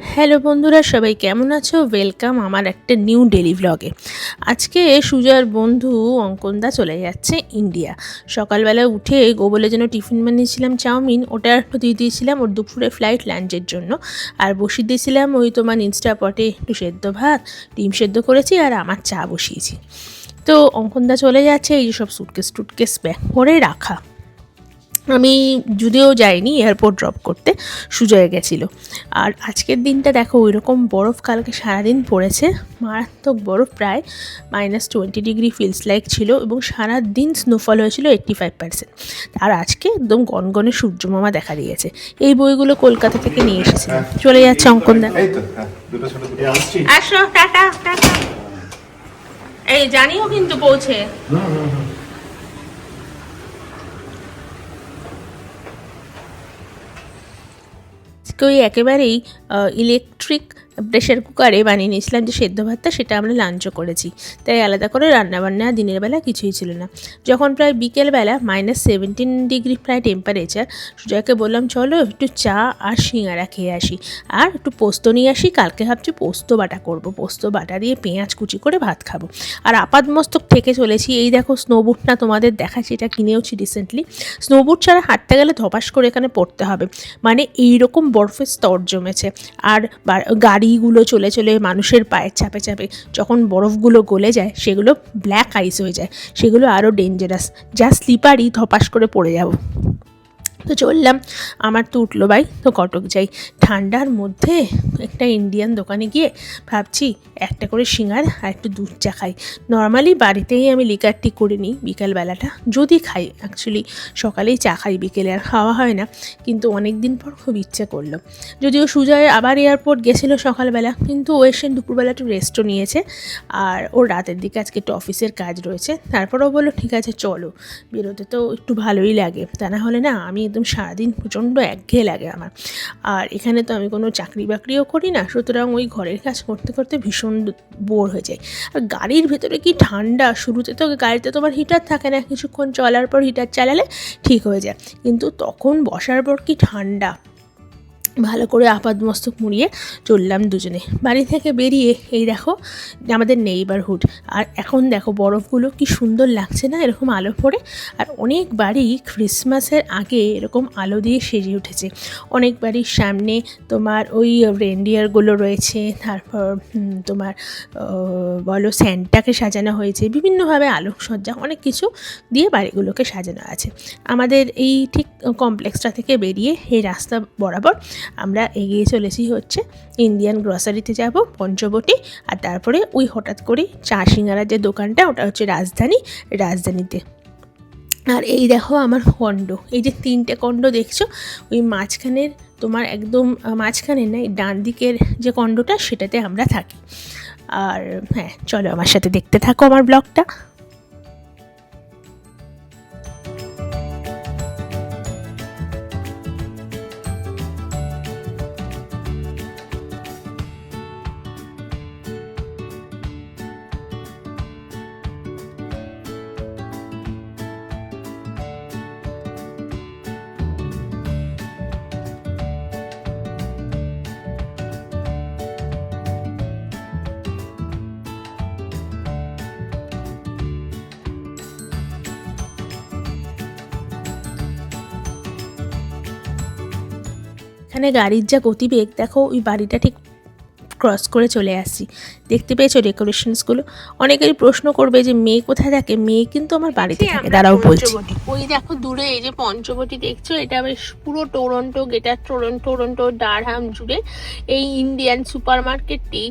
Hello বন্ধুরা, সবাই কেমন আছো? ওয়েলকাম আমার একটা নিউ ডেলি ভ্লগে আজকে সুজার বন্ধু অঙ্কনদা চলে যাচ্ছে ইন্ডিয়া সকালবেলা উঠে গোবলের জন্য টিফিন বানিয়েছিলাম, চাউমিন, ওটা একটু দিয়ে দিয়েছিলাম ওর দুপুরে ফ্লাইট লাঞ্চের জন্য। আর বসিয়ে দিয়েছিলাম ওই তোমার ইনস্টা পটে একটু সেদ্ধ ভাত, ডিম সেদ্ধ করেছি আর আমার চা বসিয়েছি। তো অঙ্কনদা চলে যাচ্ছে, এই যে সব সুটকেস টুটকেস ব্যাগ করে রাখা। আমি যদিও যাইনি এয়ারপোর্ট ড্রপ করতে সুজয় গেছিল। আর আজকের দিনটা দেখো ওই রকম বরফ কালকে সারাদিন পড়েছে। মারাত্মক বরফ প্রায় minus twenty degree feels like ছিল এবং সারা দিন স্নোফল হয়েছিল এইট্টি ফাইভ পার্সেন্ট আর আজকে একদম গনগনে সূর্যমামা দেখা দিয়েছে। এই বইগুলো কলকাতা থেকে নিয়ে এসেছিলাম চলে যাচ্ছে অঙ্কন দা। এই তো হ্যাঁ দুটো ছোট দুটো আসছি। আসো টাটা টাটা। এই জানিও কিন্তু পৌঁছে। ওই একেবারেই ইলেকট্রিক প্রেশার কুকারে বানিয়ে নিয়েছিলাম যে সেদ্ধ ভাতটা, সেটা আমরা লাঞ্চও করেছি। তাই আলাদা করে রান্না রান্নাবান্না দিনের বেলা কিছুই ছিল না। যখন প্রায় বিকেলবেলা মাইনাস সেভেন্টিন ডিগ্রি প্রায় টেম্পারেচার সুজয়কে বললাম, চলো একটু চা আর সিঙ্গারা খেয়ে আসি। আর একটু পোস্ত নিয়ে আসি, কালকে ভাবছি পোস্ত বাটা করব। পোস্ত বাটা দিয়ে পেঁয়াজ কুচি করে ভাত খাব। আর আপাদ মস্তক থেকে চলেছি, এই দেখো স্নোবুট না তোমাদের দেখাচ্ছি, এটা কিনেওছি রিসেন্টলি স্নোবুট ছাড়া হাঁটতে গেলে ধপাস করে এখানে পড়তে হবে। মানে এইরকম বরফের স্তর জমেছে। আর বা- গাড়িগুলো চলে চলে মানুষের পায়ের চাপে চাপে যখন বরফগুলো গলে যায়, সেগুলো ব্ল্যাক আইস হয়ে যায়। সেগুলো আরও ডেঞ্জারাস যা স্লিপারই ধপাস করে পড়ে যাব। তো চললাম। আমার তো উঠল ভাই, তো কটক যাই। ঠান্ডার মধ্যে একটা ইন্ডিয়ান দোকানে গিয়ে ভাবছি একটা করে সিঙ্গার আর একটু দুধ চা খাই। নর্মালি বাড়িতেই আমি লিকার টি করে নিই বিকালবেলাটা, যদি খাই অ্যাকচুয়ালি সকালেই চা খাই, বিকেলে আর খাওয়া হয় না। কিন্তু অনেক দিন পর খুব ইচ্ছে করল। যদিও সুজয় আবার এয়ারপোর্ট গেছিল সকালবেলা, কিন্তু ও এসে দুপুরবেলা একটু রেস্টও নিয়েছে। আর ওর রাতের দিকে আজকে একটু অফিসের কাজ রয়েছে। তারপরও বলল, ঠিক আছে, চলো। বেরোতে তো একটু ভালোই লাগে। তা না হলে না আমি একদম সারাদিন প্রচণ্ড একঘেয়ে লাগে আমার। আর এখানে তো আমি কোনো চাকরি বাকরিও করি না, সুতরাং ওই ঘরের কাজ করতে করতে ভীষণ বোর হয়ে যায়। আর গাড়ির ভেতরে কি ঠান্ডা, শুরুতে তো গাড়িতে তোমার হিটার থাকে না, কিছুক্ষণ চলার পর হিটার চালালে ঠিক হয়ে যায়। কিন্তু তখন বসার পর কি ঠান্ডা ভালো করে আপাদ মস্তক মুড়িয়ে চললাম দুজনে। বাড়ি থেকে বেরিয়ে, এই দেখো, আমাদের নেইবারহুড আর এখন দেখো, বরফগুলো কি সুন্দর লাগছে না এরকম আলো পড়ে? আর অনেক বাড়ি ক্রিসমাসের আগে এরকম আলো দিয়ে সেজে উঠেছে। অনেক বাড়ির সামনে তোমার ওই রেন্ডিয়ারগুলো রয়েছে, তারপর তোমার বলো স্যান্টাকে সাজানো হয়েছে, বিভিন্নভাবে আলোকসজ্জা, অনেক কিছু দিয়ে বাড়িগুলোকে সাজানো আছে। আমাদের এই ঠিক কমপ্লেক্সটা থেকে বেরিয়ে এই রাস্তা বরাবর আমরা এগিয়ে চলেছি হচ্ছে ইন্ডিয়ান গ্রসারিতে যাব, পঞ্চবটি, আর তারপরে ওই হঠাৎ করে চা সিঙ্গারার যে দোকানটা, ওটা হচ্ছে রাজধানী, রাজধানীতে। আর এই দেখো আমার কণ্ড এই যে তিনটে কণ্ড দেখছ, ওই মাঝখানের তোমার একদম মাঝখানে না, এই ডান দিকের যে কণ্ডটা সেটাতে আমরা থাকি। আর হ্যাঁ চলো আমার সাথে দেখতে থাকো আমার ব্লগটা। এখানে গাড়ির যা গতিবেগ দেখো ওই বাড়িটা ঠিক ক্রস করে চলে আসছি দেখতে পেয়েছ ডেকোরেশনসগুলো অনেকেরই প্রশ্ন করবে যে মেয়ে কোথায় থাকে? মেয়ে কিন্তু আমার বাড়িতে থাকে। দাঁড়াও বলছি। ওই দেখো দূরে এই যে পঞ্চবটি দেখছ এটা বেশ পুরো Toronto greater Toronto Toronto Durham জুড়ে এই ইন্ডিয়ান সুপার মার্কেটটি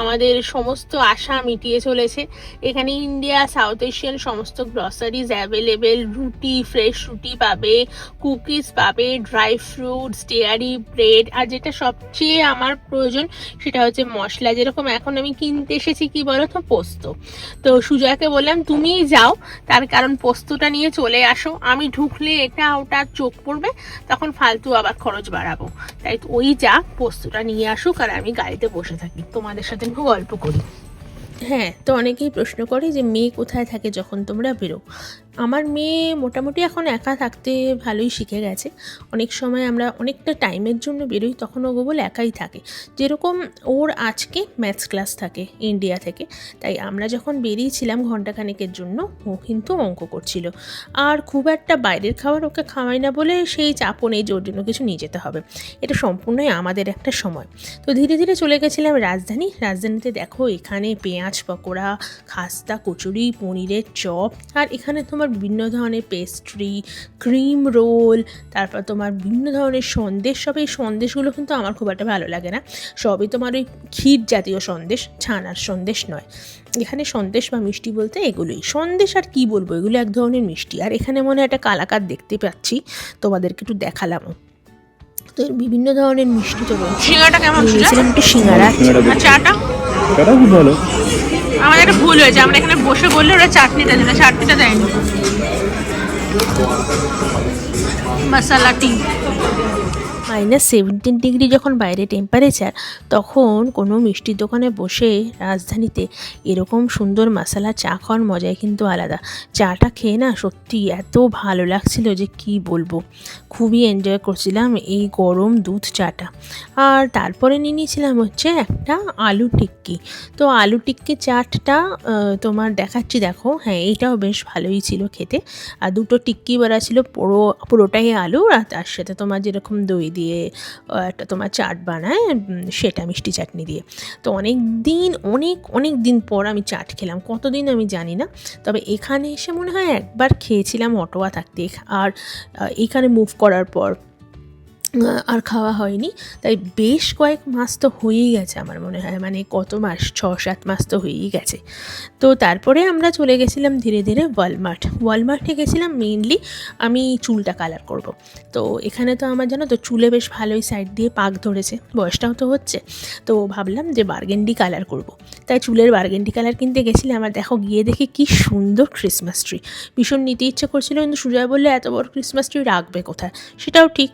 আমাদের সমস্ত আশা মিটিয়ে চলেছে। এখানে ইন্ডিয়া সাউথ এশিয়ান সমস্ত গ্রসারিজ অ্যাভেলেবেল রুটি ফ্রেশ রুটি পাবে কুকিজ পাবে ড্রাই ফ্রুটস ডেয়ারি ব্রেড আর যেটা সবচেয়ে আমার প্রয়োজন সেটা হচ্ছে মশলা যেরকম এখন আমি কিনতে এসেছি, কি বলো তো পোস্ত। তো সুজয়াকে বললাম, তুমিই যাও, তার কারণ পোস্তটা নিয়ে চলে আসো। আমি ঢুকলে এটা ওটা চোখ পড়বে, তখন ফালতু আবার খরচ বাড়াবো। তাই ওই যা, পোস্তটা নিয়ে আসুক আর আমি গাড়িতে বসে থাকি। তোমাদের সাথে একটু গল্প করি। হ্যাঁ তো অনেকেই প্রশ্ন করে যে মেয়ে কোথায় থাকে যখন তোমরা বেরো? আমার মেয়ে মোটামুটি এখন একা থাকতে ভালোই শিখে গেছে। অনেক সময় আমরা অনেকটা টাইমের জন্য বেরোই, তখন ও বলে একাই থাকে। যেরকম ওর আজকে ম্যাথস ক্লাস থাকে ইন্ডিয়া থেকে, তাই আমরা যখন বেরিয়েছিলাম ঘন্টাখানেকের জন্য, ও কিন্তু অঙ্ক করছিল। আর খুব একটা বাইরের খাবার ওকে খাওয়াই না বলে সেই চাপও নেই যে ওর জন্য কিছু নিয়ে যেতে হবে। এটা সম্পূর্ণই আমাদের একটা সময়। তো ধীরে ধীরে চলে গেছিলাম রাজধানী। রাজধানীতে দেখো এখানে পেঁয়াজ পকোড়া, খাস্তা, কচুরি, পনিরের চপ, আর এখানে তোমার বিভিন্ন ধরনের পেস্ট্রি ক্রিম রোল তারপর তোমার বিভিন্ন ধরনের সন্দেশ সব এই সন্দেশগুলো কিন্তু আমার খুব একটা ভালো লাগে না। সবই তোমার ওই ক্ষীর জাতীয় সন্দেশ ছানার সন্দেশ নয়। এখানে সন্দেশ বা মিষ্টি বলতে এগুলোই। সন্দেশ আর কি বলব? এগুলো এক ধরনের মিষ্টি। আর এখানে মনে হয় একটা কালাকার দেখতে পাচ্ছি। তোমাদেরকে একটু দেখালামও। তো বিভিন্ন ধরনের মিষ্টি তো রয়েছে সিঙ্গাটা কেমন ছিল? একটু সিঙ্গারা। চাটা? খুব ভালো আমার একটা ভুল হয়েছে, আমরা এখানে বসে বললে ওরা চাটনিটা দিল চাটনিটা দেয়নি। Masala tea. Minus seventeen degree যখন বাইরে টেম্পারেচার তখন কোনো মিষ্টির দোকানে বসে রাজধানীতে এরকম সুন্দর মশলা চা খাওয়ার মজাই কিন্তু আলাদা। চাটা খেয়ে না সত্যি এত ভালো লাগছিল যে কি বলব। খুবই এনজয় করছিলাম এই গরম দুধ চাটা। আর তারপরে নিয়ে নিয়েছিলাম হচ্ছে একটা আলু টিক্কি। তো আলু টিক্কি চাটটা তোমার দেখাচ্ছি দেখো। হ্যাঁ এইটাও বেশ ভালোই ছিল খেতে। আর দুটো টিক্কি বড়া ছিল পুরো, পুরোটাই আলু আর তার সাথে তোমার যেরকম দই দিয়ে একটা তোমার চাট বানায় সেটা মিষ্টি চাটনি দিয়ে। তো অনেক দিন, অনেক অনেক দিন পর আমি চাট খেলাম। কতদিন আমি জানি না। তবে এখানে এসে মনে হয় একবার খেয়েছিলাম অটোয়া থাকতে। আর এখানে মুভ করার পর আর খাওয়া হয়নি। তাই বেশ কয়েক মাস তো হয়েই গেছে আমার মনে হয়। মানে কত মাস? ছ, সাত মাস তো হয়েই গেছে। তো তারপরে আমরা চলে গেছিলাম ধীরে ধীরে ওয়ালমার্ট ওয়ালমার্টে গেছিলাম মেইনলি আমি চুলটা কালার করব। তো এখানে তো আমার জানো তো চুলে বেশ ভালোই সাইড দিয়ে পাক ধরেছে। বয়সটাও তো হচ্ছে। তো ভাবলাম যে বার্গেন্ডি কালার করব। তাই চুলের বার্গেন্ডি কালার কিনতে গেছিলাম আর দেখো গিয়ে দেখি কি সুন্দর ক্রিসমাস ট্রি ভীষণ নিতে ইচ্ছে করছিল, কিন্তু সুজয় বললে, এত বড় ক্রিসমাস ট্রি রাখবে কোথায়? সেটাও ঠিক।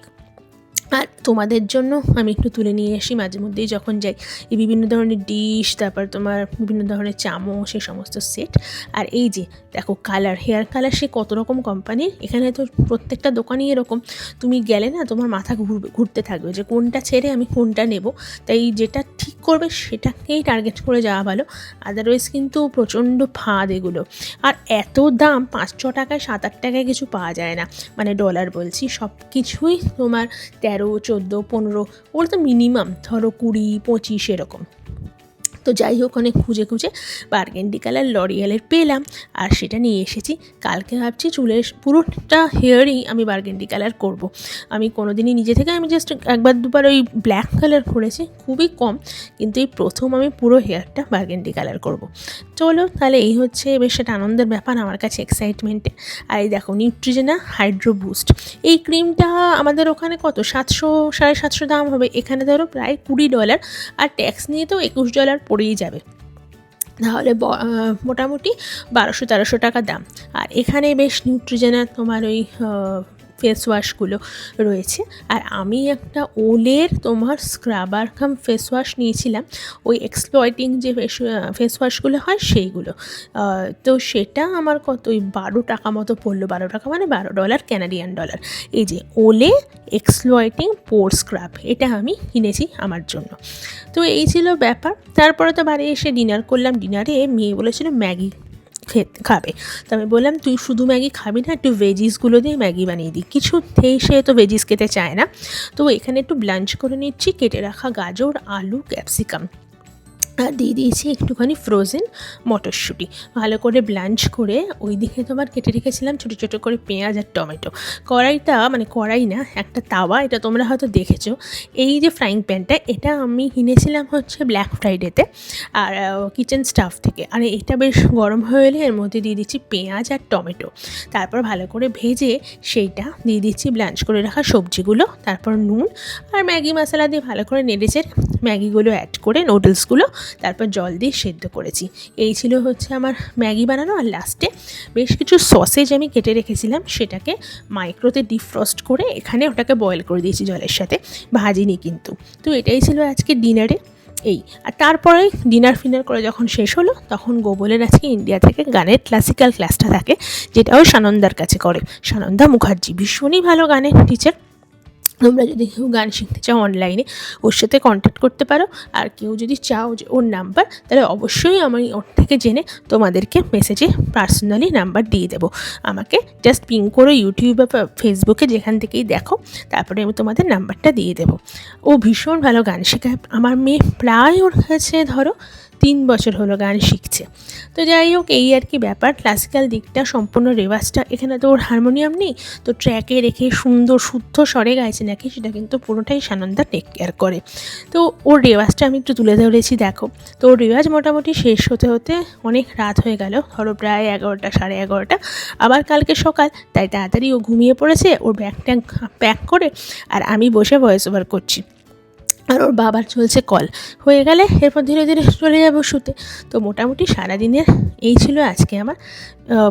আর তোমাদের জন্য আমি একটু তুলে নিয়ে আসি মাঝে মধ্যেই যখন যাই। এই বিভিন্ন ধরনের ডিশ তারপর তোমার বিভিন্ন ধরনের চামচ সে সমস্ত সেট আর এই যে, দেখো কালার হেয়ার কালার সে কত রকম কোম্পানির এখানে তো প্রত্যেকটা দোকানই এরকম। তুমি গেলে না তোমার মাথা ঘুরবে, ঘুরতে থাকবে যে কোনটা ছেড়ে আমি কোনটা নেব। তাই যেটা ঠিক করবে সেটাকেই টার্গেট করে যাওয়া ভালো। আদারওয়াইজ কিন্তু প্রচণ্ড ফাঁদ এগুলো। আর এত দাম পাঁচ ছ টাকায় সাত আট টাকায় কিছু পাওয়া যায় না। মানে ডলার বলছি সব কিছুই তোমার তেরো, চোদ্দ, পনেরো, ওগুলো তো মিনিমাম ধরো কুড়ি, পঁচিশ এরকম। তো যাই হোক, অনেক খুঁজে খুঁজে বার্গেন্ডি কালার লরিয়ালের পেলাম আর সেটা নিয়ে এসেছি। কালকে ভাবছি চুলের পুরোটা হেয়ারই আমি বার্গেন্ডি কালার করব। আমি কোনোদিনই নিজে থেকে আমি জাস্ট একবার দুবার ওই ব্ল্যাক কালার করেছি, খুবই কম, কিন্তু এই প্রথম আমি পুরো হেয়ারটা বার্গেন্ডি কালার করব। চলো, তাহলে এই হচ্ছে বেশ একটা আনন্দের ব্যাপার আমার কাছে এক্সাইটমেন্টে আর এই দেখো নিউট্রিজেনা হাইড্রো বুস্ট এই ক্রিমটা আমাদের ওখানে কত? সাতশো, সাড়ে সাতশো দাম হবে। এখানে ধরো প্রায় কুড়ি ডলার আর ট্যাক্স নিয়ে তো একুশ ডলার পড়েই যাবে। তাহলে মোটামুটি বারোশো তেরোশো টাকা দাম। আর এখানে বেশ নিউট্রিজেনার তোমার ওই ফেস ওয়াশগুলো রয়েছে। আর আমি একটা ওলের তোমার স্ক্রাবার কাম ফেস ওয়াশ নিয়েছিলাম। ওই এক্সপ্লয়টিং যে ফেস ফেস ওয়াশগুলো হয় সেইগুলো। তো সেটা আমার কত, ওই বারো টাকা মতো পড়ল। বারো টাকা মানে বারো ডলার ক্যানাডিয়ান ডলার এই যে ওলে এক্সপ্লয়টিং পোর স্ক্রাব এটা আমি কিনেছি আমার জন্য। তো এই ছিল ব্যাপার। তারপরে তো বাড়ি এসে ডিনার করলাম। ডিনারে মেয়ে বলেছিল, ম্যাগি খাবে। তো আমি বললাম, তুই শুধু ম্যাগি খাবি না, একটু ভেজিসগুলো দিয়ে ম্যাগি বানিয়ে দিই। কিছুতেই সে তো ভেজিস খেতে চায় না। তো এখানে একটু ব্লাঞ্চ করে নিচ্ছি, কেটে রাখা গাজর, আলু ক্যাপসিকাম আর দিয়ে দিয়েছি একটুখানি ফ্রোজেন মটরশুঁটি। ভালো করে ব্লাঞ্চ করে ওই দিকে তোমার কেটে রেখেছিলাম ছোটো ছোটো করে পেঁয়াজ আর টমেটো। কড়াইটা মানে কড়াই না, একটা তাওয়া, এটা তোমরা হয়তো দেখেছ। এই যে ফ্রাইং প্যানটা এটা আমি কিনেছিলাম হচ্ছে ব্ল্যাক ফ্রাইডেতে আর কিচেন স্টাফ থেকে। আর এটা বেশ গরম হয়ে এলে এর মধ্যে দিয়ে দিচ্ছি পেঁয়াজ আর টমেটো। তারপর ভালো করে ভেজে সেইটা দিয়ে দিচ্ছি ব্লাঞ্চ করে রাখা সবজিগুলো, তারপর নুন আর ম্যাগি মশলা দিয়ে ভালো করে নেড়েচে ম্যাগিগুলো অ্যাড করে নুডলসগুলো তারপর জল দিয়ে সেদ্ধ করেছি। এই ছিল হচ্ছে আমার ম্যাগি বানানো আর লাস্টে বেশ কিছু সসেজ আমি কেটে রেখেছিলাম, সেটাকে মাইক্রোতে ডিফ্রস্ট করে এখানে ওটাকে বয়েল করে দিয়েছি জলের সাথে, ভাজিনি কিন্তু। তো এটাই ছিল আজকে ডিনারে এই। আর তারপরে ডিনার ফিনার করে যখন শেষ হলো, তখন গোবলের আজকে ইন্ডিয়া থেকে গানের ক্লাসিক্যাল ক্লাসটা থাকে, যেটাও সানন্দার কাছে করে। সানন্দা মুখার্জি, ভীষণই ভালো গানের টিচার তোমরা যদি কেউ গান শিখতে চাও অনলাইনে ওর সাথে কন্ট্যাক্ট করতে পারো। আর কেউ যদি চাও যে ওর নাম্বার তাহলে অবশ্যই আমি ওর থেকে জেনে তোমাদেরকে মেসেজে পার্সোনালি নাম্বার দিয়ে দেবো। আমাকে জাস্ট পিং করো ইউটিউব বা ফেসবুকে যেখান থেকেই দেখো, তারপরে আমি তোমাদের নাম্বারটা দিয়ে দেবো। ও ভীষণ ভালো গান শেখায়। আমার মেয়ে প্রায় ওর কাছে ধরো তিন বছর হলো গান শিখছে। তো যাই হোক, এই আর কি ব্যাপার। ক্লাসিক্যাল দিকটা, সম্পূর্ণ রেওয়াজটা এখানে তো ওর হারমোনিয়াম নেই। তো ট্র্যাকে রেখে সুন্দর শুদ্ধ স্বরে গাইছে নাকি, সেটা কিন্তু পুরোটাই সানন্দা টেক কেয়ার করে। তো ওর রেওয়াজটা আমি একটু তুলে ধরেছি, দেখো। তো ওর রেওয়াজ মোটামুটি শেষ হতে হতে অনেক রাত হয়ে গেল, ধরো প্রায় এগারোটা, সাড়ে এগারোটা। আবার কালকে সকাল, তাই তাড়াতাড়ি ও ঘুমিয়ে পড়েছে, ওর ব্যাগ ট্যাগ প্যাক করে, আর আমি বসে ভয়েস ওভার করছি। আর ওর বাবার চলছে কল। হয়ে গেলে এরপর ধীরে ধীরে চলে যাব শুতে। তো মোটামুটি সারাদিনের এই ছিল আজকে আমার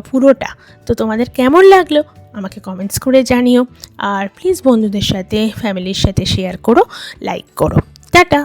পুরোটা। তো তোমাদের কেমন লাগল আমাকে কমেন্টস করে জানিও। আর প্লিজ বন্ধুদের সাথে ফ্যামিলির সাথে শেয়ার করো লাইক করো। টাটা!